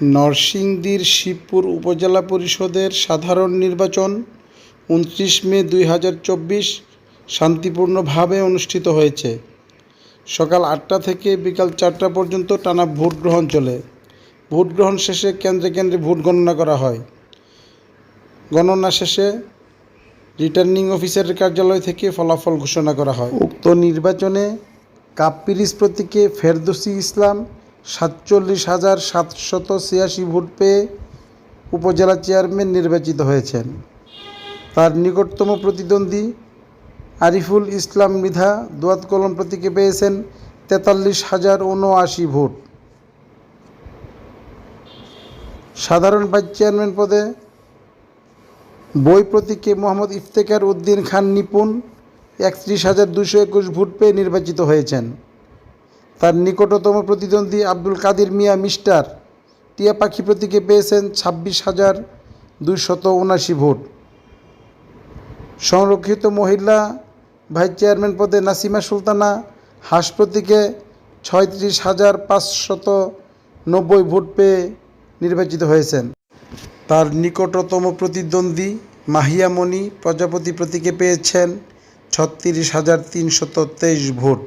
নরসিংদীর শিবপুর উপজেলা পরিষদের সাধারণ নির্বাচন উনত্রিশ মে দুই হাজার চব্বিশ শান্তিপূর্ণভাবে অনুষ্ঠিত হয়েছে। সকাল আটটা থেকে বিকাল চারটা পর্যন্ত টানা ভোট গ্রহণ চলে। ভোট গ্রহণ শেষে কেন্দ্রে কেন্দ্রে ভোট গণনা করা হয়। গণনা শেষে রিটার্নিং অফিসারের কার্যালয় থেকে ফলাফল ঘোষণা করা হয়। উক্ত নির্বাচনে কাপ পিরিজ প্রতীকে ফেরদৌসি ইসলাম সাতচল্লিশ হাজার সাতশত ছিয়াশি ভোট পেয়ে উপজেলা চেয়ারম্যান নির্বাচিত হয়েছেন। তার নিকটতম প্রতিদ্বন্দ্বী আরিফুল ইসলাম মৃধা দোয়াত কলম প্রতীকে পেয়েছেন তেতাল্লিশ হাজার উনআশি ভোট। সাধারণ ভাইস চেয়ারম্যান পদে বই প্রতীকে মোহাম্মদ ইফতেখার উদ্দিন খান নিপুণ একত্রিশ হাজার দুশো একুশ ভোট পেয়ে নির্বাচিত হয়েছেন। তার নিকটতম প্রতিদ্বন্দ্বী আব্দুল কাদির মিয়া মিস্টার। টিয়া পাখি প্রতীকে পেয়েছেন ছাব্বিশ হাজার দুইশত উনাশি ভোট। সংরক্ষিত মহিলা ভাইস চেয়ারম্যান পদে নাসিমা সুলতানা হাঁস প্রতীকে ছয়ত্রিশ হাজার পাঁচশত নব্বই ভোট পেয়ে নির্বাচিত হয়েছেন। তার নিকটতম প্রতিদ্বন্দ্বী মাহিয়ামণি প্রজাপতি প্রতীকে পেয়েছেন ছত্রিশ হাজার তিনশত তেইশ ভোট।